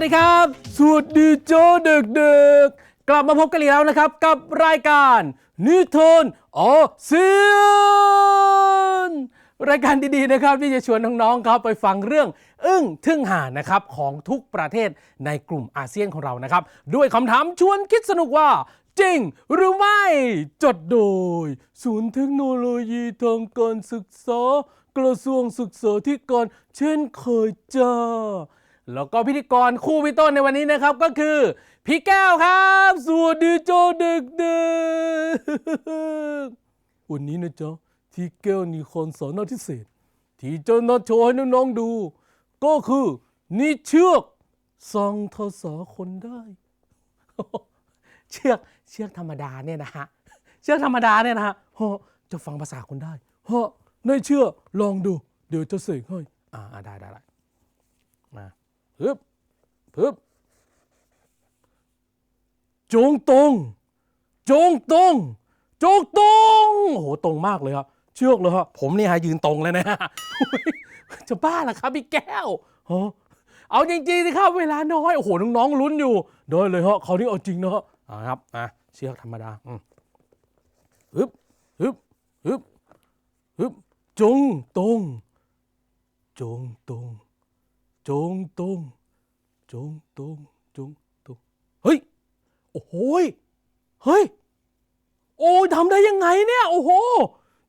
วัสดีครับ สวัสดีโจเด็กๆกกลับมาพบกันอีกแล้วนะครับ กับรายการนิทานอาเซียนรายการดีๆนะครับ ที่จะชวนน้องๆครับไปฟังเรื่อง อึ้งทึ่งห่านะครับของทุกประเทศในกลุ่มอาเซียนของเรานะครับ ด้วยคำถามชวนคิดสนุกว่า จริงหรือไม่จดโดย ศูนย์เทคโนโลยีทางการศึกษากระทรวงศึกษาธิการเช่นเคยจ้า แล้วก็พิธีกรคู่พี่ต้นในวันนี้นะครับก็คือ พี่แก้วครับ สวัสดีเจ้าเด็กวันนี้นะจ๊ะที่แก้วมีคอนสอนพิเศษ ที่จะนัดโชว์ให้น้องๆดู ก็คือนี่เชือกสั่งภาษาคนได้ เชือกเชือกธรรมดาเนี่ยนะฮะเชือกธรรมดาเนี่ยนะฮะฮะจะฟังภาษาคนได้ฮะในเชือกลองดู เดี๋ยวจะเสกให้อ่าอ่าได้ได้ไฮึบฮึบจงตรง จงตรง จงตรงโอ้โหตรงมากเลยครับเชือกเลยฮะผมนี่ฮะยืนตรงเลยนะฮะจะบ้าเหรอครับพี่แก้วเอาจริงๆสิครับเวลาน้อยโอ้โหน้องๆลุ้นอยู่ได้เลยฮะครานี้เอาจริงนะฮะอ่าครับอะเชือกธรรมดาอืมฮึบฮึบฮึบฮึบจงตรง จงตรง จงตรงจงตรงจงตรงเฮ้ย โอ้โหยเฮ้ย โอ้ยทำได้ยังไงเนี่ย โอ้โห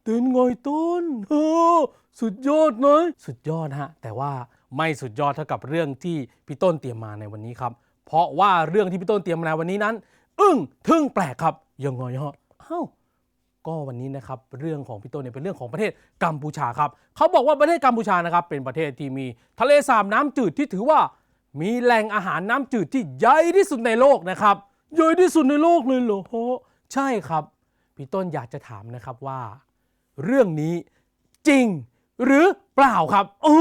เต้นไงต้นเออสุดยอดเลยสุดยอดฮะ แต่ว่าไม่สุดยอดเท่ากับเรื่องที่พี่ต้นเตรียมมาในวันนี้ครับ เพราะว่าเรื่องที่พี่ต้นเตรียมมาในวันนี้นั้น อึ้งทึ่งแปลกครับยังไงฮะเอ้า ก็วันนี้นะครับเรื่องของพี่ต้นเนี่ยเป็นเรื่องของประเทศกัมพูชาครับเขาบอกว่าประเทศกัมพูชานะครับเป็นประเทศที่มีทะเลสาบน้ำจืดที่ถือว่า มีแหล่งอาหารน้ำจืดที่ใหญ่ที่สุดในโลกนะครับใหญ่ที่สุดในโลกเลยเหรอฮะใช่ครับพี่ต้นอยากจะถามนะครับว่า เรื่องนี้จริงหรือเปล่าครับโอ้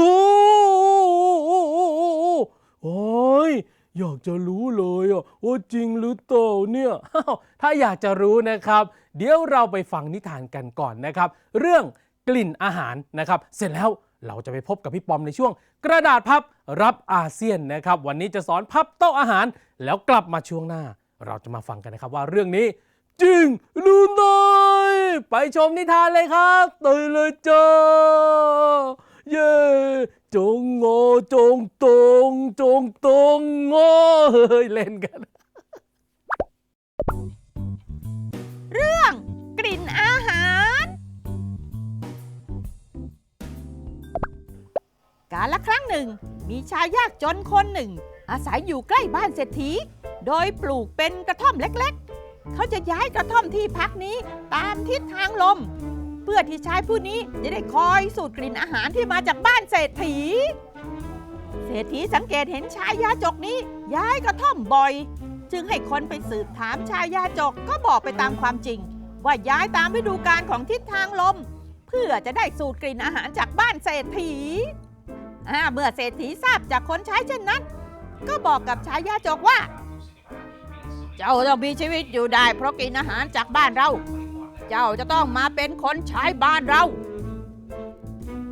โอ้ยอยากจะรู้เลยอะว่าจริงหรือเปล่าเนี่ยถ้าอยากจะรู้นะครับ เดี๋ยวเราไปฟังนิทานกันก่อนนะครับ เรื่องกลิ่นอาหารนะครับ เสร็จแล้วเราจะไปพบกับพี่ปอมในช่วง กระดาษพับรับอาเซียนนะครับ วันนี้จะสอนพับโต๊ะอาหาร แล้วกลับมาช่วงหน้า เราจะมาฟังกันนะครับว่าเรื่องนี้ จริงหรือไม่ไปชมนิทานเลยครับตื่นเลยจ้าเย้จงโงจงตรงจงตรงโงอเฮ้ยเล่นกัน ลิ่นอาหาร กาลครั้งหนึ่ง มีชายยากจนคนหนึ่ง อาศัยอยู่ใกล้บ้านเศรษฐี โดยปลูกเป็นกระท่อมเล็กๆ เขาจะย้ายกระท่อมที่พักนี้ตามทิศทางลม เพื่อที่ชายผู้นี้จะได้คอยสูดกลิ่นอาหารที่มาจากบ้านเศรษฐี เศรษฐีสังเกตเห็นชายยาจกนี้ย้ายกระท่อมบ่อยจึงให้คนไปสืบถามชายยาจกก็บอกไปตามความจริง ว่าย้ายตามฤดูกาลของทิศทางลม เพื่อจะได้สูตรกลิ่นอาหารจากบ้านเศรษฐีอ่าเมื่อเศรษฐีทราบจากคนใช้เช่นนั้น ก็บอกกับชายยาจกว่า เจ้าต้องมีชีวิตอยู่ได้ เพราะกินอาหารจากบ้านเรา เจ้าจะต้องมาเป็นคนใช้บ้านเรา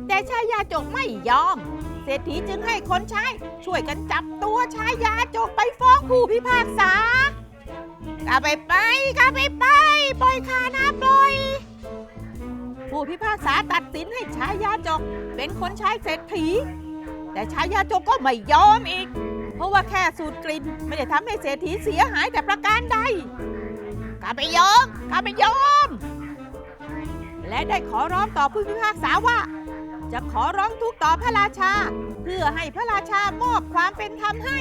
แต่ชายยาจกไม่ยอม เศรษฐีจึงให้คนใช้ช่วยกันจับตัวชายยาจกไปฟ้องผู้พิพากษา กลับไปไปกลับไปไปปล่อยข้านะปล่อย ผู้พิพากษาตัดสินให้ชายาจก เป็นคนใช้เศรษฐี แต่ชายาจกก็ไม่ยอมอีก เพราะว่าแค่สูตรกลิ่นไม่ได้ทำให้เศรษฐีเสียหายแต่ประการใดข้าไม่ยอมข้าไม่ยอม และได้ขอร้องต่อผู้พิพากษาว่า จะขอร้องทุกข์ต่อพระราชา เพื่อให้พระราชามอบความเป็นธรรมให้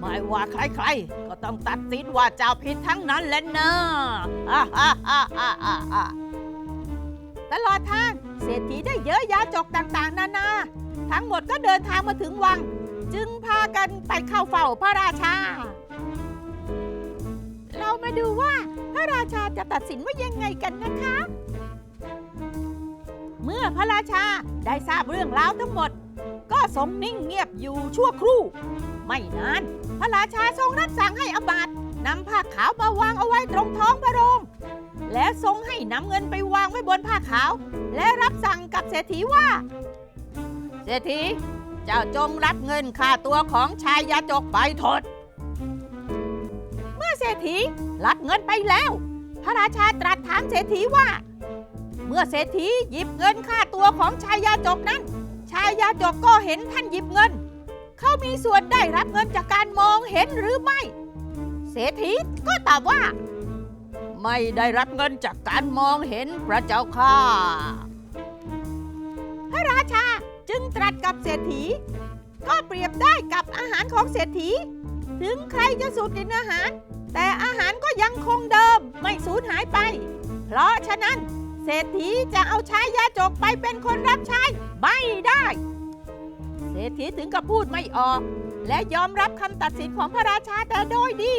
ไม่ว่าใครๆ ก็ต้องตัดสินว่าเจ้าผิดทั้งนั้นแหละนะอ่าอ่าอ่าอ่าอ่าอ่าตลอดทางเศรษฐีได้เยอะยาจกต่างๆ นานา ทั้งหมดก็เดินทางมาถึงวัง จึงพากันไปเข้าเฝ้าพระราชา เรามาดูว่าพระราชาจะตัดสินว่ายังไงกันนะคะ เมื่อพระราชาได้ทราบเรื่องราวทั้งหมด ก็ทรงนิ่งเงียบอยู่ชั่วครู่ ไม่นาน พระราชาทรงรับสั่งให้อมาตนำผ้าขาวมาวางเอาไว้ตรงท้องพระโรง และทรงให้นำเงินไปวางไว้บนผ้าขาว และรับสั่งกับเศรษฐีว่า เศรษฐีเจ้าจงรับเงินค่าตัวของชายยาจกไปเถิดเมื่อเศรษฐีรับเงินไปแล้ว พระราชาตรัสถามเศรษฐีว่า เมื่อเศรษฐีหยิบเงินค่าตัวของชายยาจกนั้น ชายยาจกก็เห็นท่านหยิบเงิน เขามีส่วนได้รับเงินจากการมองเห็นหรือไม่ เศรษฐีก็ตอบว่า ไม่ได้รับเงินจากการมองเห็นพระเจ้าค่ะ พระราชาจึงตรัสกับเศรษฐี ก็เปรียบได้กับอาหารของเศรษฐี ถึงใครจะสูดกินอาหาร แต่อาหารก็ยังคงเดิมไม่สูญหายไป เพราะฉะนั้น เศรษฐีจะเอาชายยาจกไปเป็นคนรับใช้ไม่ได้ เศรษฐีถึงกับพูดไม่ออก และยอมรับคำตัดสินของพระราชาแต่โดยดี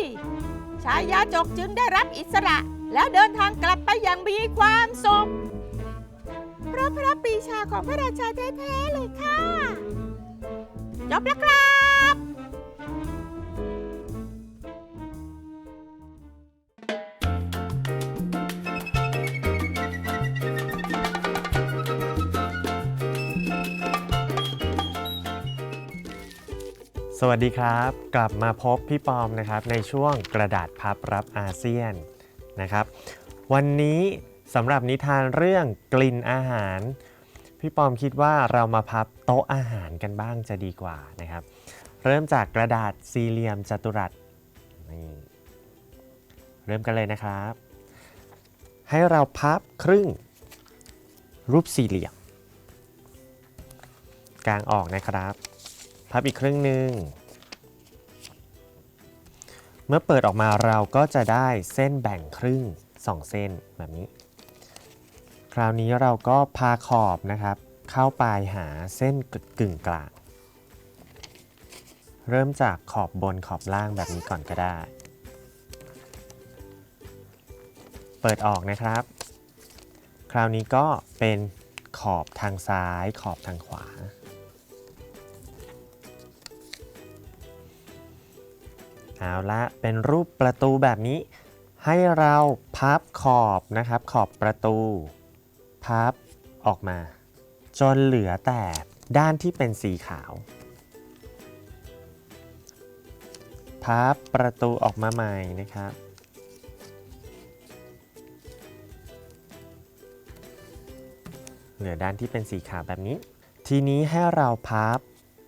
ชายยาจกจึงได้รับอิสระ แล้วเดินทางกลับไปอย่างมีความสุขเพราะพระปีชาของพระราชาแท้ๆเลยค่ะ จบแล้วครับ สวัสดีครับ กลับมาพบพี่ปอมนะครับในช่วงกระดาษพับรับอาเซียนนะครับ วันนี้สำหรับนิทานเรื่องกลิ่นอาหาร พี่ปอมคิดว่าเรามาพับโต๊ะอาหารกันบ้างจะดีกว่านะครับ เริ่มจากกระดาษสี่เหลี่ยมจัตุรัสนี่เริ่มกันเลยนะครับ ให้เราพับครึ่ง รูปสี่เหลี่ยมกลางออกนะครับ พับอีกครึ่งหนึ่ง เมื่อเปิดออกมาเราก็จะได้เส้นแบ่งครึ่ง 2 เส้นแบบนี้ คราวนี้เราก็พาขอบนะครับ เข้าไปหาเส้นกึ่งกลาง เริ่มจากขอบบนขอบล่างแบบนี้ก่อนก็ได้ เปิดออกนะครับ คราวนี้ก็เป็นขอบทางซ้ายขอบทางขวา เอาละเป็นรูปประตูแบบนี้ ให้เราพับขอบนะครับ ขอบประตู พับออกมา จนเหลือแต่ด้านที่เป็นสีขาว พับประตูออกมาใหม่นะครับเหลือด้านที่เป็นสีขาวแบบนี้ ทีนี้ให้เราพับ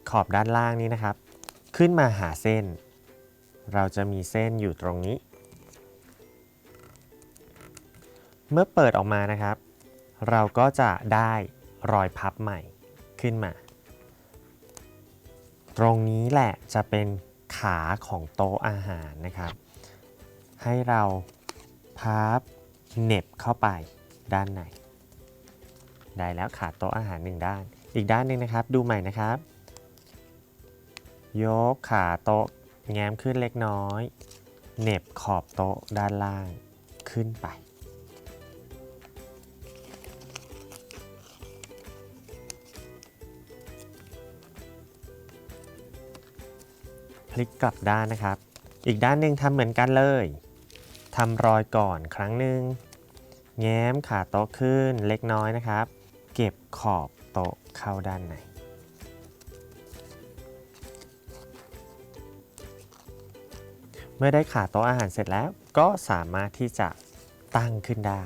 ขอบด้านล่างนี้นะครับ ขึ้นมาหาเส้น เราจะมีเส้นอยู่ตรงนี้ เมื่อเปิดออกมานะครับ เราก็จะได้รอยพับใหม่ขึ้นมา ตรงนี้แหละจะเป็นขาของโต๊ะอาหารนะครับ ให้เราพับเน็บเข้าไปด้านในได้แล้วขาโต๊ะอาหารหนึ่งด้าน อีกด้านหนึ่งนะครับ ดูใหม่นะครับ ยกขาโต๊ะ แง้มขึ้นเล็กน้อย เหน็บขอบโต๊ะด้านล่างขึ้นไป พลิกกลับด้านนะครับ อีกด้านหนึ่งทำเหมือนกันเลยทำรอยก่อนครั้งหนึ่งแง้มขาโต๊ะขึ้นเล็กน้อยนะครับ เก็บขอบโต๊ะเข้าด้านใน มื่อได้ขาโต๊ะอาหารเสร็จแล้ว ก็สามารถที่จะตั้งขึ้นได้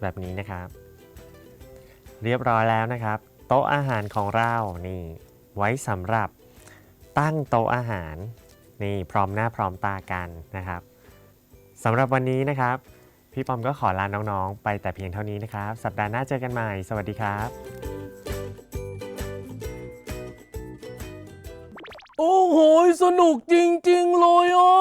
แบบนี้นะครับ เรียบร้อยแล้วนะครับ โต๊ะอาหารของเรานี่ไว้สำหรับตั้งโต๊ะอาหารนี่พร้อมหน้าพร้อมตากันนะครับสำหรับวันนี้นะครับ พี่ปอมก็ขอลาน้องๆ ไปแต่เพียงเท่านี้นะครับ สัปดาห์หน้าเจอกันใหม่ สวัสดีครับ โอ้โหสนุกจริง ๆ เลยอะ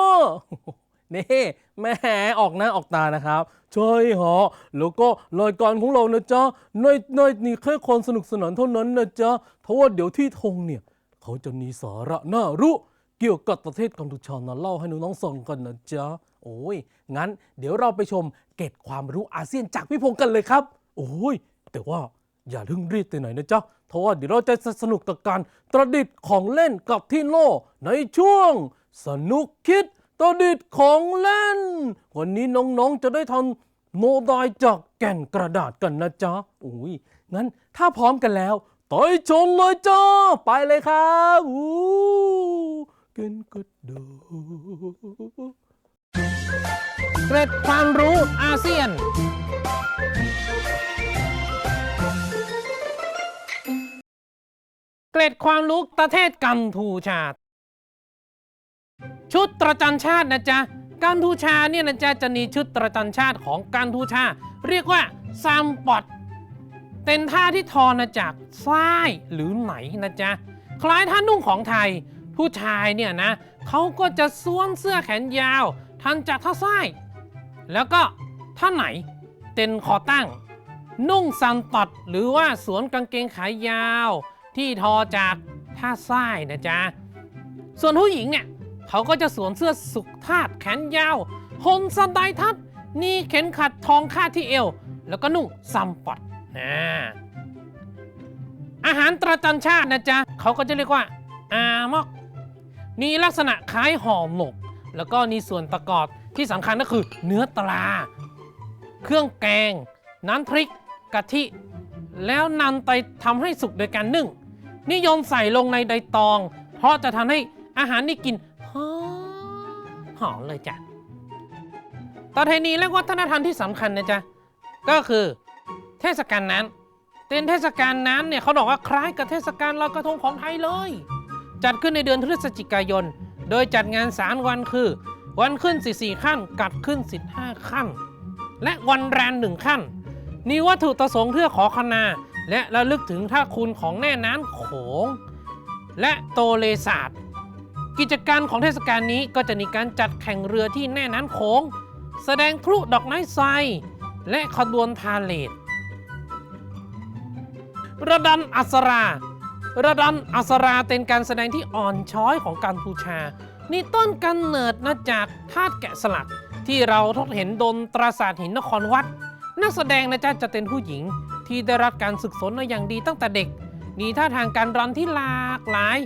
นี่แหม่ออกหน้าออกตานะครับใช่ฮะแล้วก็รายการของเรานะจ๊ะในในนี่แค่คนสนุกสนานเท่านั้นนะจ๊ะเพราะว่าเดี๋ยวที่ธงเนี่ย เขาจะมีสาระน่ารู้เกี่ยวกับประเทศกัมพูชานะเล่าให้น้องๆฟังกันนะจ๊ะโอ้ยงั้น เดี๋ยวเราไปชมเก็ดความรู้อาเซียนจากพี่พงศ์กันเลยครับ โอ้ยแต่ว่าอย่าเพิ่งรีบไปไหนนะจ๊ะ เพราะว่าเดี๋ยวเราจะสนุกกับการประดิษฐ์ของเล่นกับที่โลในช่วง สนุกคิดประดิษฐ์ของเล่น วันนี้น้องๆจะได้ทำโมบายจากแก่นกระดาษกันนะจ๊ะโอ้ยงั้นถ้าพร้อมกันแล้วต่อยชมเลยจ้าไปเลยครับอู้เกันกระดาษเกร็ดความรู้อาเซียน เกร็ดความรู้ประเทศกัมพูชา ชุดประจันชาตินะจ๊ะกัมพูชาเนี่ยนะจ๊ะจะมีชุดประจันชาติของกัมพูชา เรียกว่าซัมปอดเป็นท่าที่ทอมาจากฝ้ายหรือไหมนะจ๊ะคล้ายท่านุ่งของไทย ผู้ชายเนี่ยนะเขาก็จะสวมเสื้อแขนยาวทันจากท่าฝ้ายแล้วก็ท่าไหนเต็นคอตั้ง นุ่งซันตัดหรือว่าสวมกางเกงขายาว ที่ทอจากท่าฝ้ายนะจ๊ะ ส่วนผู้หญิงเนี่ยเขาก็จะสวมเสื้อสุกทาดแขนยาวหนสไดทัดนี่เข็มขัดทองคาดที่เอว แล้วก็นุ่งซัมปอดนะอาหารตระจันชาตินะจ๊ะเขาก็จะเรียกว่าอามอกมีลักษณะคล้ายห่อหมก แล้วก็มีส่วนประกอบที่สำคัญก็คือเนื้อปลาเครื่องแกง น้ำพริกกะทิ แล้วนำไปทำให้สุกโดยการนึ่ง นิยมใส่ลงในใดตอง เพราะจะทำให้อาหารนี่กินหอมหอมเลยจ้ะประเพณีและวัฒนธรรมที่สำคัญนะจ๊ะก็คือเทศกาลน้ำเป็นเทศกาลน้ำเนี่ยเขาบอกว่าคล้ายกับเทศกาลลอยกระทงของไทยเลย จัดขึ้นในเดือนพฤศจิกายน โดยจัดงาน 3 วันคือ วันขึ้น 14 ขั้น กัดขึ้น 15 ขั้น และวันแรมหนึ่งขั้นมีวัตถุประสงค์เพื่อขอขมา และระลึกถึงท่าคุณของแม่น้ำโขง และโตเลสาดกิจการของเทศกาลนี้ก็จะมีการจัดแข่งเรือที่แม่น้ำโขง แสดงพลุดอกไม้ไฟและขบวนพาเลทระดันอัสรา ระดันอัสราเป็นการแสดงที่อ่อนช้อยของกัมพูชา นี่ต้นกำเนิดมาจากธาตุแกะสลักที่เราทดเห็นดนตราศาสตร์หินนครวัด นักแสดงนะจ๊ะจะเป็นผู้หญิง ที่ได้รับการศึกษนมาอย่างดีตั้งแต่เด็ก มีท่าทางการรำที่หลากหลาย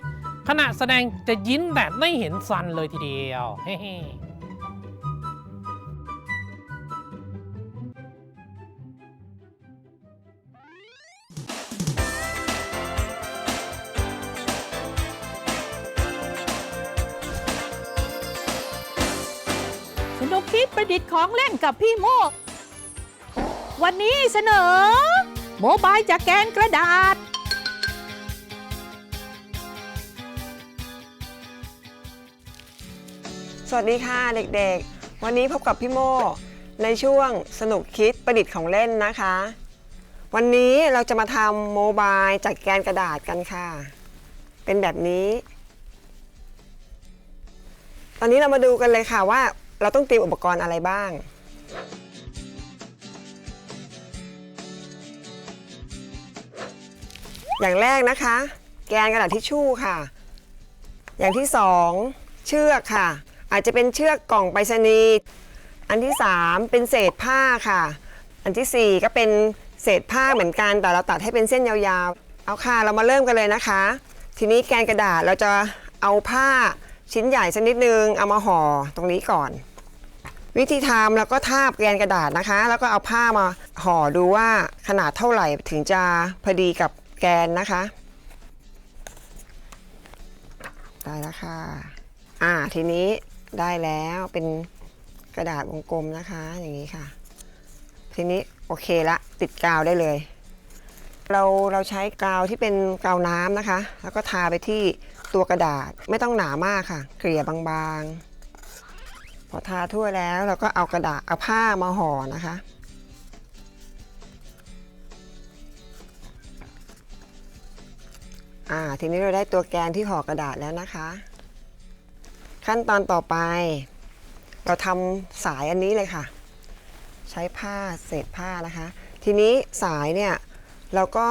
ขณะแสดงจะยิ้มแบบไม่เห็นฟันเลยทีเดียวเฮ้สนุกคิดประดิษฐ์ของเล่นกับพี่โมก วันนี้เสนอ โมบายจากแกนกระดาษ สวัสดีค่ะเด็กๆ วันนี้พบกับพี่โมในช่วงสนุกคิดประดิษฐ์ของเล่นนะคะ วันนี้เราจะมาทำโมบายจากแกนกระดาษกันค่ะ เป็นแบบนี้ ตอนนี้เรามาดูกันเลยค่ะว่าเราต้องเตรียมอุปกรณ์อะไรบ้าง อย่างแรกนะคะ แกนกระดาษทิชชู่ค่ะ อย่างที่สองเชือกค่ะ อาจจะเป็นเชือกกล่องไปรษณีย์อันที่สามเป็นเศษผ้าค่ะ อันที่สี่ก็เป็นเศษผ้าเหมือนกันแต่เราตัดให้เป็นเส้นยาวๆ เอาค่ะเรามาเริ่มกันเลยนะคะ ทีนี้แกนกระดาษเราจะเอาผ้าชิ้นใหญ่สักนิดนึงเอามาห่อตรงนี้ก่อน วิธีทำแล้วก็ทาบแกนกระดาษนะคะ แล้วก็เอาผ้ามาห่อดูว่าขนาดเท่าไหร่ถึงจะพอดีกับ แกนนะคะ ได้แล้วค่ะ อ่า ทีนี้ได้แล้วเป็นกระดาษวงกลมนะคะ อย่างนี้ค่ะ ทีนี้โอเคละติดกาวได้เลย เราเราใช้กาวที่เป็นกาวน้ำนะคะ แล้วก็ทาไปที่ตัวกระดาษไม่ต้องหนามากค่ะ เกลี่ยบางๆ พอทาทั่วแล้วเราก็เอากระดาษเอาผ้ามาห่อนะคะ อ่าทีนี้เราได้ตัวแกนที่ห่อกระดาษแล้วนะคะ ขั้นตอนต่อไป เราทำสายอันนี้เลยค่ะ ใช้ผ้าเศษผ้านะคะ ทีนี้สายเนี่ยเราก็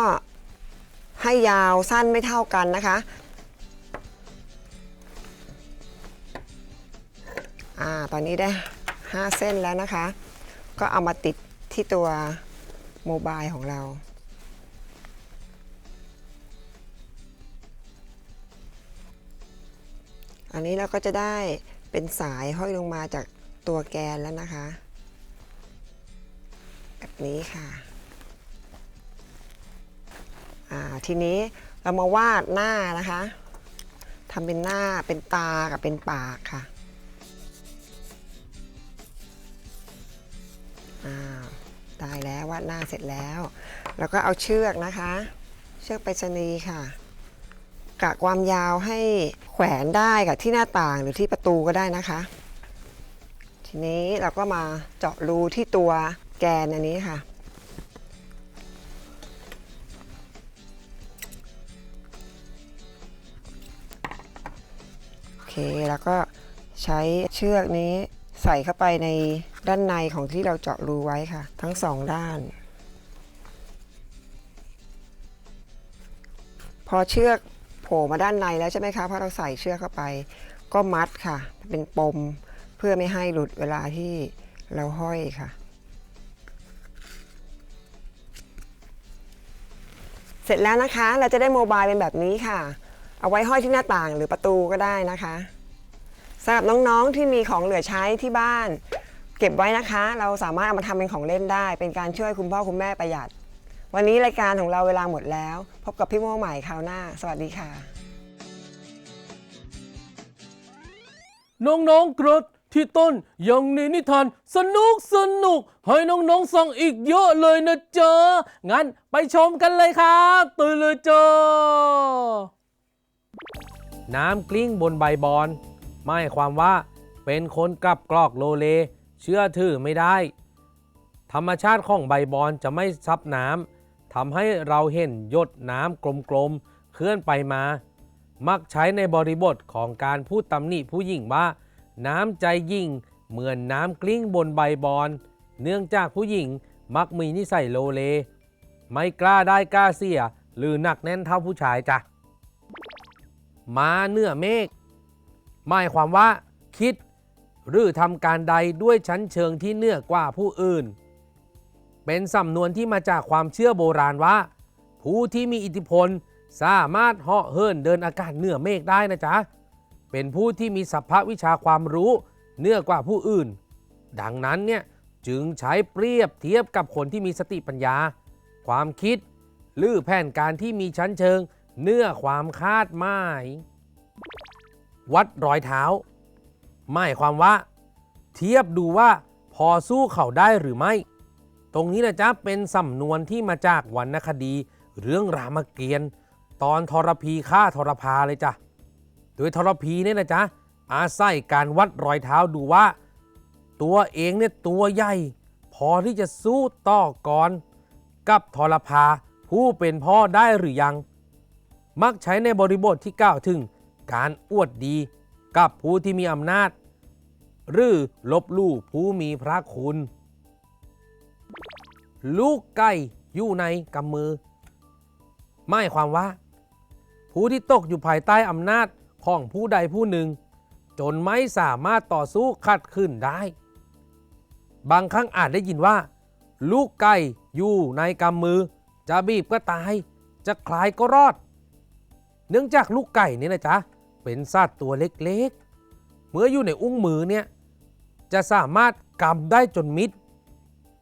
ให้ยาวสั้นไม่เท่ากันนะคะอ่าตอนนี้ได้ 5 เส้นแล้วนะคะ ก็เอามาติดที่ตัวโมบายของเรา อันนี้เราก็จะได้เป็นสายห้อยลงมาจากตัวแกนแล้วนะคะ แบบนี้ค่ะทีนี้เรามาวาดหน้านะคะทำเป็นหน้าเป็นตากับเป็นปากค่ะอ่าได้แล้ววาดหน้าเสร็จแล้ว แล้วก็เอาเชือกนะคะ เชือกไปรษณีย์ค่ะ กะความยาวให้แขวนได้กับที่หน้าต่างหรือที่ประตูก็ได้นะคะ ทีนี้เราก็มาเจาะรูที่ตัวแกนอันนี้ค่ะ โอเคแล้วก็ใช้เชือกนี้ใส่เข้าไปในด้านในของที่เราเจาะรูไว้ค่ะ ทั้งสองด้าน พอเชือก โผล่มาด้านในแล้วใช่ไหมคะเพราะเราใส่เชือกเข้าไป ก็มัดค่ะ เป็นปมเพื่อไม่ให้หลุดเวลาที่เราห้อยค่ะ เสร็จแล้วนะคะเราจะได้โมบายเป็นแบบนี้ค่ะ เอาไว้ห้อยที่หน้าต่างหรือประตูก็ได้นะคะสำหรับน้องๆที่มีของเหลือใช้ที่บ้าน เก็บไว้นะคะ เราสามารถเอามาทำเป็นของเล่นได้ เป็นการช่วยคุณพ่อคุณแม่ประหยัด วันนี้รายการของเราเวลาหมดแล้ว พบกับพี่โม่ใหม่คราวหน้า สวัสดีค่ะ น้องๆครับที่ต้นยังมีนิทานสนุกสนุกให้น้องๆฟังอีกเยอะเลยนะจ๊ะงั้นไปชมกันเลยครับตื่นเลยจ้าน้ำกลิ้งบนใบบอนหมายความว่า เป็นคนกลับกรอกโลเล เชื่อถือไม่ได้ ธรรมชาติของใบบอนจะไม่ซับน้ำ ทำให้เราเห็นหยดน้ำกลมๆเคลื่อนไปมา มักใช้ในบริบทของการพูดตำหนิผู้หญิงว่า น้ำใจยิ่งเหมือนน้ำกลิ้งบนใบบอน เนื่องจากผู้หญิงมักมีนิสัยโลเล ไม่กล้าได้กล้าเสีย หรือหนักแน่นเท่าผู้ชายจ้ะมาเนื้อเมฆหมายความว่า คิด หรือทำการใดด้วยชั้นเชิงที่เหนือกว่าผู้อื่น เป็นสำนวนที่มาจากความเชื่อโบราณว่า ผู้ที่มีอิทธิพลสามารถเหาะเหินเดินอากาศเหนือเมฆได้นะจ๊ะ เป็นผู้ที่มีสัพพวิชาความรู้เหนือกว่าผู้อื่น ดังนั้นเนี่ยจึงใช้เปรียบเทียบกับคนที่มีสติปัญญา ความคิด หรือแผนการที่มีชั้นเชิงเนื้อความคาดหมาย วัดรอยเท้า หมายความว่า เทียบดูว่าพอสู้เขาได้หรือไม่ ตรงนี้นะจ๊ะเป็นสำนวนที่มาจากวรรณคดี เรื่องรามเกียรติ์ตอนทรพีฆ่าทรพาเลยจ้ะ โดยทรพีเนี่ยนะจ๊ะอาศัยการวัดรอยเท้าดูว่า ตัวเองเนี่ยตัวใหญ่ พอที่จะสู้ต่อกรกับทรพาผู้เป็นพ่อได้หรือยัง มักใช้ในบริบทที่กล่าวถึงการอวดดีกับผู้ที่มีอำนาจ หรือลบลู่ผู้มีพระคุณ ลูกไก่อยู่ในกำมือหมายความว่า ผู้ที่ตกอยู่ภายใต้อำนาจของผู้ใดผู้หนึ่ง จนไม่สามารถต่อสู้ขัดขืนได้ บางครั้งอาจได้ยินว่า ลูกไก่อยู่ในกำมือ จะบีบก็ตาย จะคลายก็รอด เนื่องจากลูกไก่นี่นะจ๊ะ เป็นสัตว์ตัวเล็กๆ เมื่ออยู่ในอุ้งมือเนี่ยจะสามารถกำได้จนมิด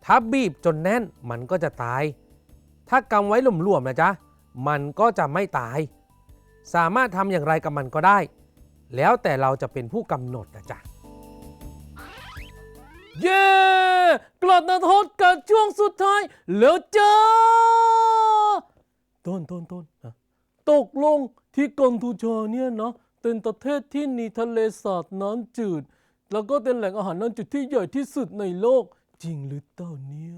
ถ้าบีบจนแน่นมันก็จะตาย ถ้ากำไว้หลวมๆนะจ๊ะ มันก็จะไม่ตาย สามารถทำอย่างไรกับมันก็ได้ แล้วแต่เราจะเป็นผู้กำหนดนะจ๊ะ เย้กลับนัทศกับช่วงสุดท้าย แล้วจ้าต้นต้นต้นตกลงที่กัมพูชาเนี่ยเนาะเป็นประเทศที่มีทะเลสาบน้ำจืด แล้วก็เป็นแหล่งอาหารน้ำจืดที่ใหญ่ที่สุดในโลก จริงหรือเปล่าเนี่ย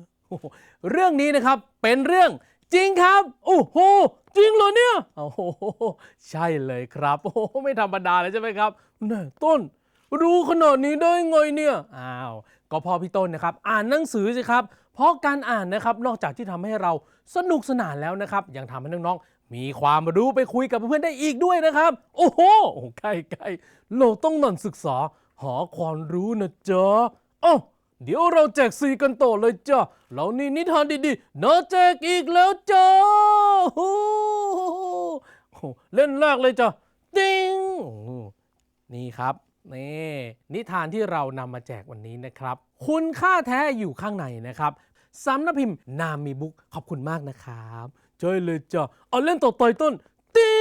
เรื่องนี้นะครับเป็นเรื่องจริงครับโอ้โหจริงเหรอเนี่ยโอ้โหใช่เลยครับโอ้โหไม่ธรรมดาเลยใช่ไหมครับน่ต้น รู้ขนาดนี้ได้ไงเนี่ยอ้าวก็พอพี่ต้นนะครับ อ่านหนังสือสิครับ เพราะการอ่านนะครับนอกจากที่ทำให้เราสนุกสนานแล้วนะครับ ยังทำให้น้องๆ มีความรู้ไปคุยกับเพื่อนได้อีกด้วยนะครับ โอ้โหใกล้ใกล้ๆเราต้องนั่นศึกษาหาความรู้นะจ๊ะเอ้า เดี๋ยวเราแจกซีกันต่อเลยจ้ะเรานี่นิทานดีๆนะแจกอีกแล้วจ้าโอ้โหเล่นแรกเลยจ้ะติ้งนี่ครับนี่นิทานที่เรานำมาแจกวันนี้นะครับ คุณค่าแท้อยู่ข้างในนะครับสำนักพิมพ์นามีบุ๊กขอบคุณมากนะครับเจยเลยจ้ะเอาเล่มต่อไปต้น ติ้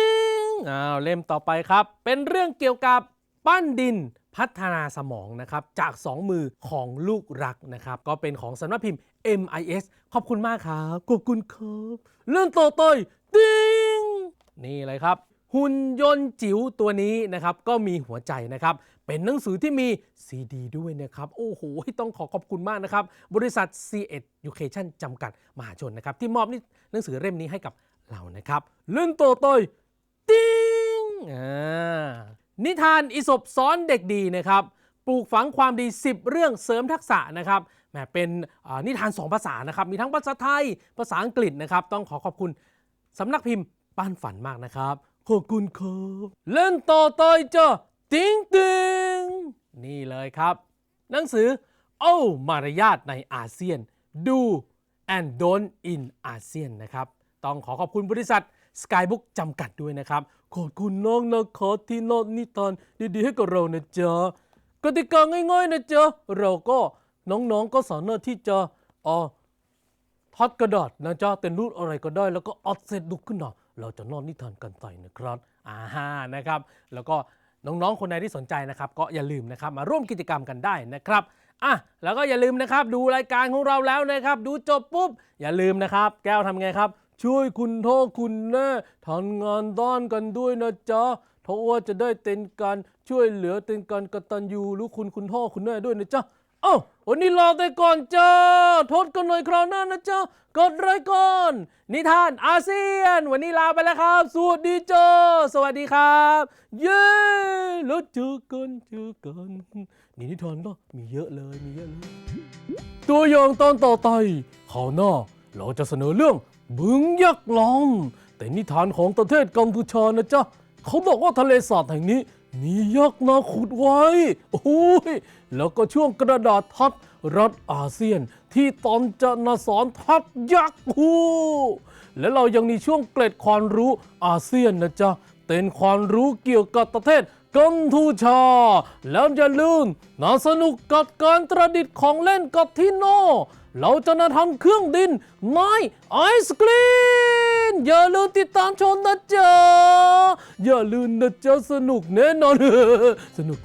งอ้าวเล่มต่อไปครับ เป็นเรื่องเกี่ยวกับปั้นดิน พัฒนาสมองนะครับจาก 2 มือของลูกรักนะครับ ก็เป็นของสำนักพิมพ์ MIS ขอบคุณมากครับขอบคุณครับเรื่องต่อไปติ้งนี่เลยครับ หุ่นยนต์จิ๋วตัวนี้นะครับก็มีหัวใจนะครับเป็นหนังสือที่มีซีดีด้วยนะครับ โอ้โห ต้องขอขอบคุณมากนะครับ บริษัท c ีเอ็ด Education จำกัดมหาชนนะครับ ที่มอบนี่หนังสือเล่มนี้ให้กับเรานะครับเรื่องต่อไปติ้งอ่า นิทานอิศบสอนเด็กดีนะครับ ปลูกฝังความดี 10 เรื่องเสริมทักษะนะครับแหมเป็นนิทาน 2 ภาษานะครับ มีทั้งภาษาไทย ภาษาอังกฤษนะครับ ต้องขอขอบคุณสำนักพิมพ์ป้านฝันมากนะครับ ขอบคุณครับเล่นต่อต่อยจ้ะติงติงนี่เลยครับ หนังสือโอ้มารยาทในอาเซียนดู and don't in อาเซียนนะครับ ต้องขอขอบคุณบริษัท Skybook จำกัดด้วยนะครับ ขอบคุณน้องนะครับที่นอดนิทานดีๆให้กับเรานะจ๊ะกติกาง่ายๆนะจ๊ะเราก็น้องๆก็สามารถที่จะออพัดกระดาษนะจ๊ะเป็นรูปอะไรก็ได้ แล้วก็ออฟเซตลุกขึ้นมาเราจะนอนนิทานกันต่นะครับอ่าฮะนะครับ แล้วก็น้องๆคนไหนที่สนใจนะครับ ก็อย่าลืมนะครับมาร่วมกิจกรรมกันได้นะครับอะแล้วก็อย่าลืมนะครับ ดูรายการของเราแล้วนะครับ ดูจบปุ๊บอย่าลืมนะครับ แก้วทำไงครับ ช่วยคุณพ่อคุณแม่ทำงานด้านกันด้วยนะจ๊ะเพราะว่าจะได้เป็นการช่วยเหลือเป็นการกตัญญูรู้คุณคุณพ่อคุณแม่ด้วยนะจ๊ะเอ้าวันนี้ลาไปก่อนจ้าทดกันหน่อยคราวหน้านะจ้ากดรายก่อนนิทานอาเซียน วันนี้ลาไปแล้วครับ สวัสดีจ้าสวัสดีครับ เย้แล้วเจอกันเจอกันนี่นิทานก็มีเยอะเลยมีเยอะเลยตัวอย่างตอนต่อไปคราวหน้าเราจะเสนอเรื่อง บึงยักษ์ลอมแต่นิทานของประเทศกัมพูชานะจ๊ะเขาบอกว่าทะเลสาบแห่งนี้ มียักษ์มาขุดไว้ โอ้ย แล้วก็ช่วงกระดาษทัดรัฐอาเซียน ที่ตอนจะนาสอนทัดยักษ์หูและเรายังมีช่วงเกร็ดความรู้อาเซียนนะจ๊ะเป็นความรู้เกี่ยวกับประเทศกัมพูชา แล้วอย่าลืมน่าสนุกกับการประดิษฐ์ของเล่นกับที่โน เราจะนำทำเครื่องดินไม้ไอศกรีมอย่าลืมติดตามชมนะจ๊ะ อย่าลืมนะจ๊ะสนุกแน่นอน สนุก